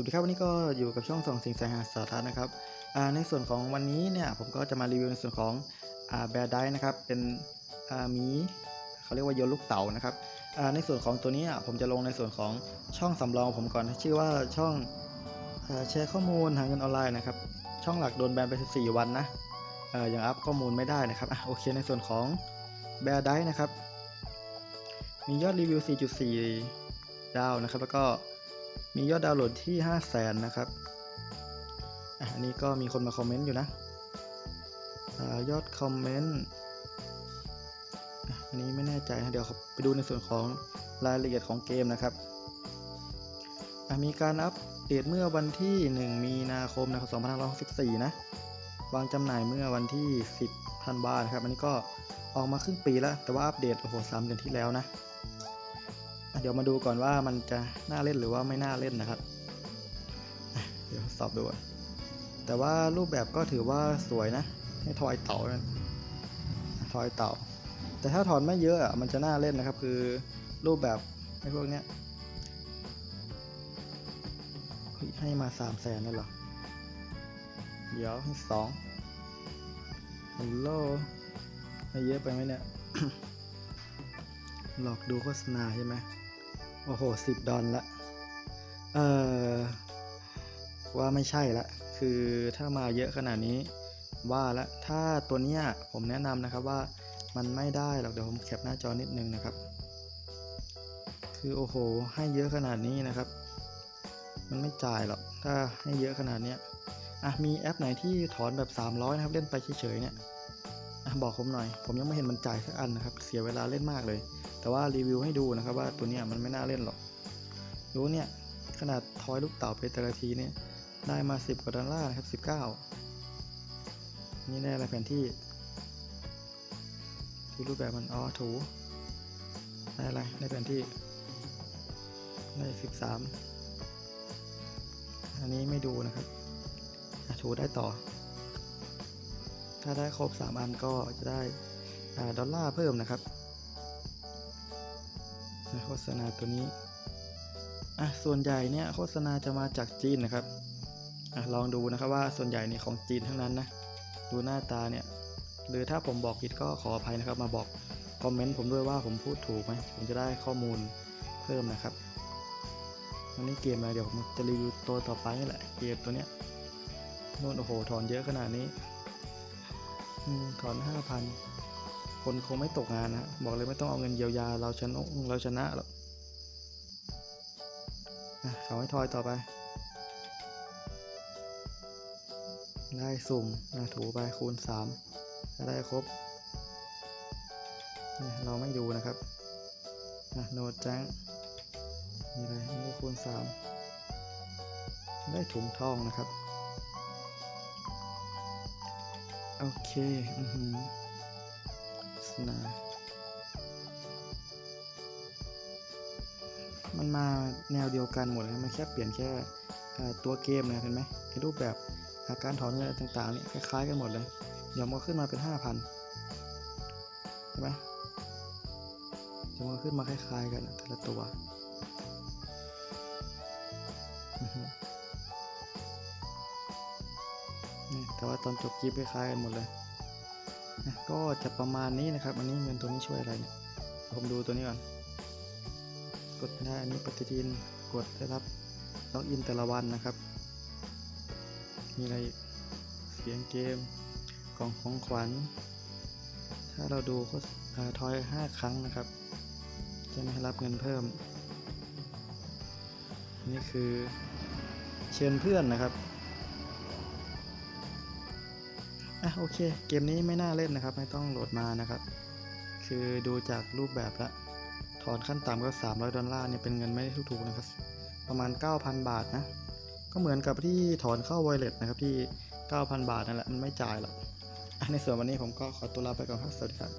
วัสดีครับวันนี้ก็อยู่กับช่องส่องสิ่งแสงหาสาธารณะนะครับในส่วนของวันนี้เนี่ยผมก็จะมารีวิวในส่วนของแบร์ไดนะครับเป็นหมีเขาเรียกว่าโยนลูกเต๋านะครับในส่วนของตัวนี้ผมจะลงในส่วนของช่องสำรองผมก่อนชื่อว่าช่องอแชร์ข้อมูลหาเงินออนไลน์นะครับช่องหลักโดนแบนไป 14 วันนะเอ่อยังอัพข้อมูลไม่ได้นะครับอโอเคในส่วนของแบร์ไดนะครับมียอดรีวิว 4.4 ดาวนะครับแล้วก็ มียอดดาวน์โหลดที่ 5 0 0แสนนะครับอันนี้ก็มีคนมาคอมเมนต์อยู่นะอยอดคอมเมนต์อันนี้ไม่แน่ใจนะเดี๋ยวไปดูในส่วนของรายละเอียดของเกมนะครับ มีการอัปเดตเมื่อวันที่ 1 มีนาคมนะครับ2564 นะ วางจำหน่ายเมื่อวันที่ 10ธันวาคมนครับ อันนี้ก็ออกมาครึ่งปีแล้ว แต่ว่าอัปเดตโอ้โหสามเดือนที่แล้วนะ เดี๋ยวมาดูก่อนว่ามันจะน่าเล่นหรือว่าไม่น่าเล่นนะครับ เดี๋ยวสอบดูแต่ว่ารูปแบบก็ถือว่าสวยนะ ให้ทอยเต่าทอยเต่า แต่ถ้าถอนไม่เยอะอะมันจะน่าเล่นนะครับ คือรูปแบบไอ้พวกเนี้ยให้มาสามแสนเลยเหรอ เดี๋ยวให้สองฮัลโหลให้เยอะไปไหมเนี่ย หลอกดูโฆษณาใช่ไหม โอ้โหสิบดอลละ เออว่าไม่ใช่ละ คือถ้ามาเยอะขนาดนี้ว่าละ ถ้าตัวเนี้ยผมแนะนำนะครับว่ามันไม่ได้หรอกเดี๋ยวผมแคปหน้าจอนิดนึงนะครับ คือโอ้โห ให้เยอะขนาดนี้นะครับ มันไม่จ่ายหรอก ถ้าให้เยอะขนาดเนี้ยอะมีแอปไหนที่ถอนแบบ 300 นะครับ เล่นไปเฉยๆเนี่ย บอกผมหน่อย ผมยังไม่เห็นมันจ่ายสักอันนะครับ เสียเวลาเล่นมากเลย แต่ว่ารีวิวให้ดูนะครับว่าตัวเนี้ยมันไม่น่าเล่นหรอกดูเนี่ย ขนาดทอยลูกเต่าไปแต่ละทีเนี่ย ได้มา 10 กว่าดอลลาร์นะครับ 19 นี่ได้อะไรแผนที่ดูรูปแบบมันอ๋อถูได้อะไรได้แผนที่ ได้ 13 อันนี้ไม่ดูนะครับอะถูได้ต่อ ถ้าได้ครบ 3 อันก็จะได้อดอลลาร์เพิ่มนะครับโฆษณาตัวนี้อะส่วนใหญ่เนี่ยโฆษณาจะมาจากจีนนะครับอะลองดูนะครับว่าส่วนใหญ่เนี่ยของจีนทั้งนั้นนะดูหน้าตาเนี่ยหรือถ้าผมบอกผิดก็ขออภัยนะครับ มาบอกคอมเมนต์ผมด้วยว่าผมพูดถูกไหมผมจะได้ข้อมูลเพิ่มนะครับอันนี้เกมอะไรเดี๋ยวผมจะรีวิวตัวต่อไปนี่แหละเกมตัวเนี้ยโน่นโอ้โหถอนเยอะขนาดนี้ อืมถอนห้าพันคนคงไม่ตกงานนะบอกเลยไม่ต้องเอาเงินเยียวยาเราชนะเราชนะหรอกเขาให้ทอยต่อไป ได้สุ่มถูไปคูณ3ถ้าได้ครบเราไม่ดูนะครับโนดจังนี่เลยนี่คูณ 3 ได้ถุงทองนะครับ โอเค อือหือสนา มันมาแนวเดียวกันหมดเลยมันแค่เปลี่ยนแค่ตัวเกมนะเห็นไหมในรูปแบบอาการถอนเงินต่างๆนี่คล้ายๆกันหมดเลย เดี๋ยวมันขึ้นมาเป็น 5,000ใช่ไหมเดี๋ยวมันขึ้นมาคล้ายๆกันแต่ละตัว แต่ว่าตอนจบคลิปคล้ายๆกันหมดเลยนะก็จะประมาณนี้นะครับ อันนี้เงินตัวนี้ช่วยอะไรเนี่ยผมดูตัวนี้ก่อน กดได้อันนี้ปฏิทินกดได้รับล็อกอินแต่ละวันนะครับ มีอะไรอีกเสียงเกมกล่องของขวัญ ถ้าเราดูก็ทอย 5 ครั้งนะครับ จะไม่รับเงินเพิ่ม นี่คือเชิญเพื่อนนะครับ อะโอเค เกมนี้ไม่น่าเล่นนะครับ ไม่ต้องโหลดมานะครับ คือดูจากรูปแบบละถอนขั้นต่ำก็ 300 ดอลลาร์เนี่ยเป็นเงินไม่ได้ถูกๆนะครับ ประมาณ 9,000 บาทนะ ก็เหมือนกับที่ถอนเข้า Wallet นะครับที่ 9,000 บาทนั่นแหละมันไม่จ่ายหรอกในส่วนวันนี้ผมก็ขอตัวลาไปก่อนครับสวัสดีครับ